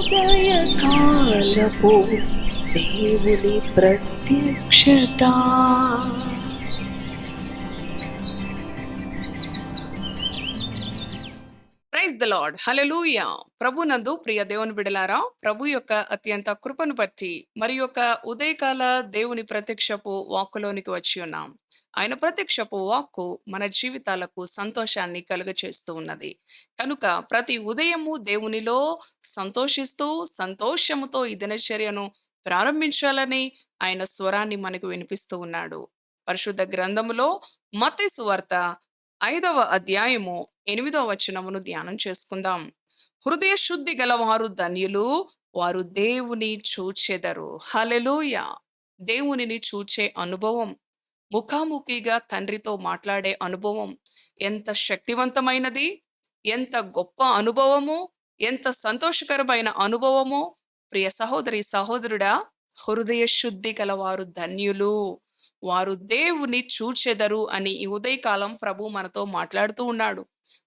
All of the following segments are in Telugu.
ఉదయకాలపు దేవుని ప్రత్యక్షత. ద లార్డ్ హల్లెలూయా ప్రభు నందు ప్రియ దేవుని బిడలారా ప్రభు యొక్క అత్యంత కృపను బట్టి మరి యొక్క ఉదయకాల దేవుని ప్రత్యక్షపు వాక్కులోనికి వచ్చి ఉన్నాం. ఆయన ప్రత్యక్షపు వాక్కు మన జీవితాలకు సంతోషాన్ని కలుగచేస్తూ ఉన్నది. కనుక ప్రతి ఉదయము దేవునిలో సంతోషిస్తూ సంతోషముతో ఈ దినచర్యను ప్రారంభించాలని ఆయన స్వరాన్ని మనకు వినిపిస్తూ ఉన్నాడు. పరిశుద్ధ గ్రంథములో మత్తయి సువార్త ఐదవ అధ్యాయము ఎనిమిదవ వచనమును ధ్యానం చేసుకుందాం. హృదయ శుద్ధి గలవారు ధన్యులు వారు దేవుని చూచెదరు. హలెలూయ దేవునిని చూచే అనుభవం ముఖాముఖిగా తండ్రితో మాట్లాడే అనుభవం ఎంత శక్తివంతమైనది? ఎంత గొప్ప అనుభవము? ఎంత సంతోషకరమైన అనుభవము? ప్రియ సహోదరి సహోదరుడా హృదయ శుద్ధి గలవారు ధన్యులు. వారు దేవుని చూచెదరు అని ఈ ఉదయకాలం ప్రభు మనతో మాట్లాడుతూ ఉన్నాడు.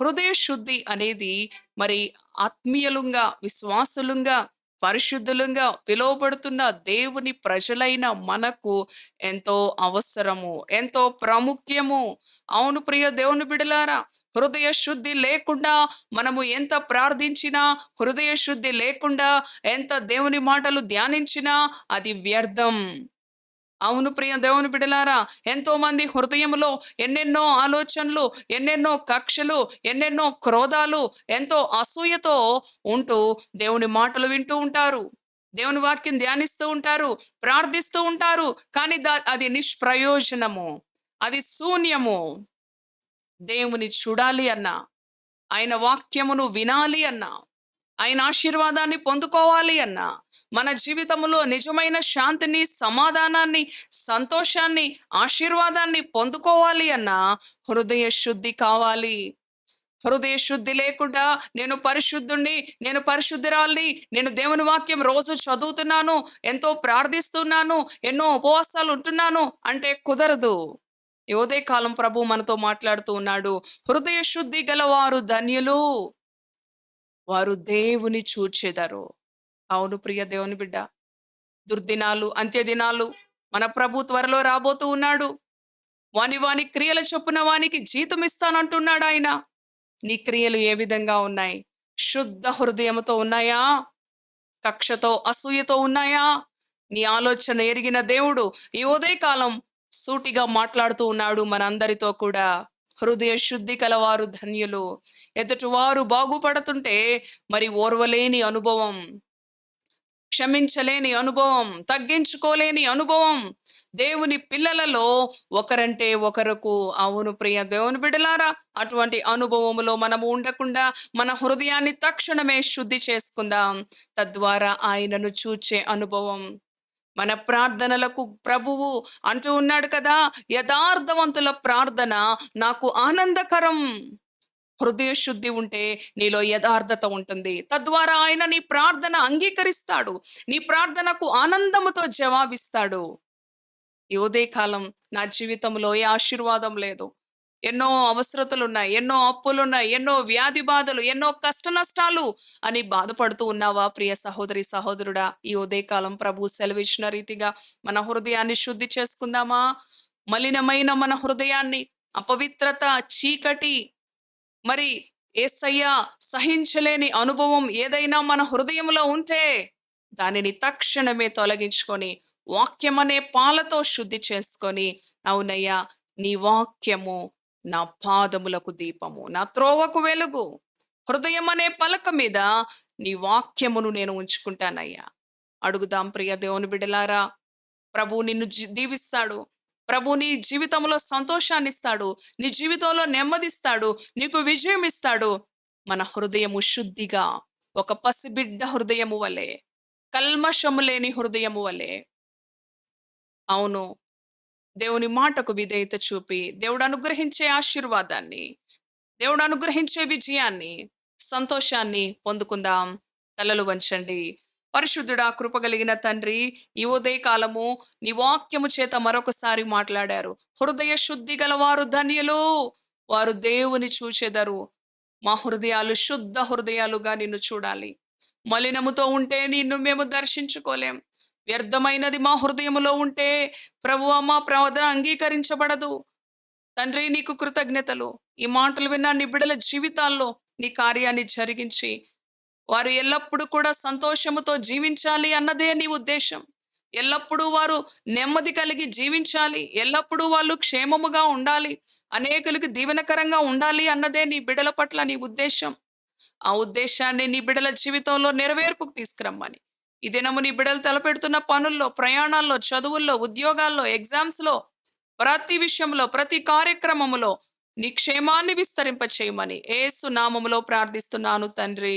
హృదయ శుద్ధి అనేది మరి ఆత్మీయులుగా విశ్వాసులుగా పరిశుద్ధులుగా పిలువబడుతున్న దేవుని ప్రజలైన మనకు ఎంతో అవసరము ఎంతో ప్రాముఖ్యము. అవును ప్రియ దేవుని బిడలారా హృదయ శుద్ధి లేకుండా మనము ఎంత ప్రార్థించినా హృదయ శుద్ధి లేకుండా ఎంత దేవుని మాటలు ధ్యానించినా అది వ్యర్థం. అవును ప్రియ దేవుని బిడలారా ఎంతో మంది హృదయంలో ఎన్నెన్నో ఆలోచనలు ఎన్నెన్నో కక్షలు ఎన్నెన్నో క్రోధాలు ఎంతో అసూయతో ఉంటూ దేవుని మాటలు వింటూ ఉంటారు. దేవుని వాక్యం ధ్యానిస్తూ ఉంటారు ప్రార్థిస్తూ ఉంటారు కానీ దా అది నిష్ప్రయోజనము అది శూన్యము. దేవుని చూడాలి అన్నా ఆయన వాక్యమును వినాలి అన్నా ఆయన ఆశీర్వాదాన్ని పొందుకోవాలి అన్నా మన జీవితంలో నిజమైన శాంతిని సమాధానాన్ని సంతోషాన్ని ఆశీర్వాదాన్ని పొందుకోవాలి అన్నా హృదయ శుద్ధి కావాలి. హృదయ శుద్ధి లేకుండా నేను పరిశుద్ధుణ్ణి నేను పరిశుద్ధురాల్ని నేను దేవుని వాక్యం రోజు చదువుతున్నాను ఎంతో ప్రార్థిస్తున్నాను ఎన్నో ఉపవాసాలు ఉంటున్నాను అంటే కుదరదు. ఈ ఉదయకాలం ప్రభు మనతో మాట్లాడుతూ ఉన్నాడు హృదయ శుద్ధి గలవారు ధన్యులు వారు దేవుని చూచెదరు. అవును ప్రియ దేవుని బిడ్డ. దుర్దినాలు అంత్యదినాలు మన ప్రభు త్వరలో రాబోతూ ఉన్నాడు. వాని వాని క్రియల చొప్పున వానికి జీతం ఇస్తానంటున్నాడు ఆయన. నీ క్రియలు ఏ విధంగా ఉన్నాయి? శుద్ధ హృదయంతో ఉన్నాయా? కక్షతో అసూయతో ఉన్నాయా? నీ ఆలోచన ఎరిగిన దేవుడు ఈ ఉదయకాలం సూటిగా మాట్లాడుతూ ఉన్నాడు మనందరితో కూడా. హృదయ శుద్ధి కలవారు ధన్యులు. ఎదుటివారు బాగుపడుతుంటే మరి ఓర్వలేని అనుభవం. క్షమించలేని అనుభవం తగ్గించుకోలేని అనుభవం. దేవుని పిల్లలలో ఒకరంటే ఒకరకు అవును ప్రియ దేవుని బిడలారా అటువంటి అనుభవములో మనము ఉండకుండా మన హృదయాన్ని తక్షణమే శుద్ధి చేసుకుందాం. తద్వారా ఆయనను చూచే అనుభవం. మన ప్రార్థనలకు ప్రభువు అంటూ ఉన్నాడు కదా యథార్థవంతుల ప్రార్థన నాకు ఆనందకరం. హృదయ శుద్ధి ఉంటే నీలో యథార్థత ఉంటుంది. తద్వారా ఆయన నీ ప్రార్థన అంగీకరిస్తాడు. నీ ప్రార్థనకు ఆనందముతో జవాబిస్తాడు. ఈ ఉదయకాలం నా జీవితంలో ఏ ఆశీర్వాదం లేదు. ఎన్నో అవసరతలు ఉన్నాయి ఎన్నో అప్పులు ఉన్నాయి ఎన్నో వ్యాధి బాధలు ఎన్నో కష్ట నష్టాలు అని బాధపడుతూ ఉన్నావా ప్రియ సహోదరి సహోదరుడా? ఈ ఉదయకాలం ప్రభు సెలవిచ్చిన రీతిగా మన హృదయాన్ని శుద్ధి చేసుకుందామా? మలినమైన మన హృదయాన్ని అపవిత్రత చీకటి మరి ఏసయ్య సహించలేని అనుభవం ఏదైనా మన హృదయంలో ఉంటే దానిని తక్షణమే తొలగించుకొని వాక్యం అనే పాలతో శుద్ధి చేసుకొని అవునయ్యా నీ వాక్యము నా పాదములకు దీపము నా త్రోవకు వెలుగు. హృదయం అనే పలక మీద నీ వాక్యమును నేను ఉంచుకుంటానయ్యా. అడుగుదాం ప్రియ దేవుని బిడలారా ప్రభు నిన్ను జీ- దీవిస్తాడు. ప్రభు నీ జీవితంలో సంతోషాన్ని ఇస్తాడు నీ జీవితంలో నెమ్మదిస్తాడు నీకు విజయం ఇస్తాడు మన హృదయము శుద్ధిగా ఒక పసిబిడ్డ హృదయము వలె కల్మషము లేని హృదయము వలె. అవును దేవుని మాటకు విధేయత చూపి దేవుడు అనుగ్రహించే ఆశీర్వాదాన్ని దేవుడు అనుగ్రహించే విజయాన్ని సంతోషాన్ని పొందుకుందాం. తలలు వంచండి. పరిశుద్ధుడా కృపగలిగిన తండ్రి ఈ ఉదయ కాలము నీ వాక్యము చేత మరొకసారి మాట్లాడారు. హృదయ శుద్ధి గలవారు ధన్యులు వారు దేవుని చూచెదరు. మా హృదయాలు శుద్ధ హృదయాలుగా నిన్ను చూడాలి. మలినముతో ఉంటే నిన్ను మేము దర్శించుకోలేం. వ్యర్థమైనది మా హృదయములో ఉంటే ప్రభు మా ప్రార్థన అంగీకరించబడదు. తండ్రి నీకు కృతజ్ఞతలు. ఈ మాటలు విన్న నీ బిడల జీవితాల్లో నీ కార్యాన్ని జరిగించి వారు ఎల్లప్పుడూ కూడా సంతోషముతో జీవించాలి అన్నదే నీ ఉద్దేశం. ఎల్లప్పుడూ వారు నెమ్మది కలిగి జీవించాలి ఎల్లప్పుడూ వాళ్ళు క్షేమముగా ఉండాలి అనేకులకు దీవెనకరంగా ఉండాలి అన్నదే నీ బిడల పట్ల నీ ఉద్దేశం. ఆ ఉద్దేశాన్ని నీ బిడల జీవితంలో నెరవేర్పుకు తీసుకురమ్మని. ఈ దినము నీ బిడలు తలపెడుతున్న పనుల్లో ప్రయాణాల్లో చదువుల్లో ఉద్యోగాల్లో ఎగ్జామ్స్లో ప్రతి విషయంలో ప్రతి కార్యక్రమములో నీ క్షేమాన్ని విస్తరింపచేయమని ఏసు నామములో ప్రార్థిస్తున్నాను తండ్రి.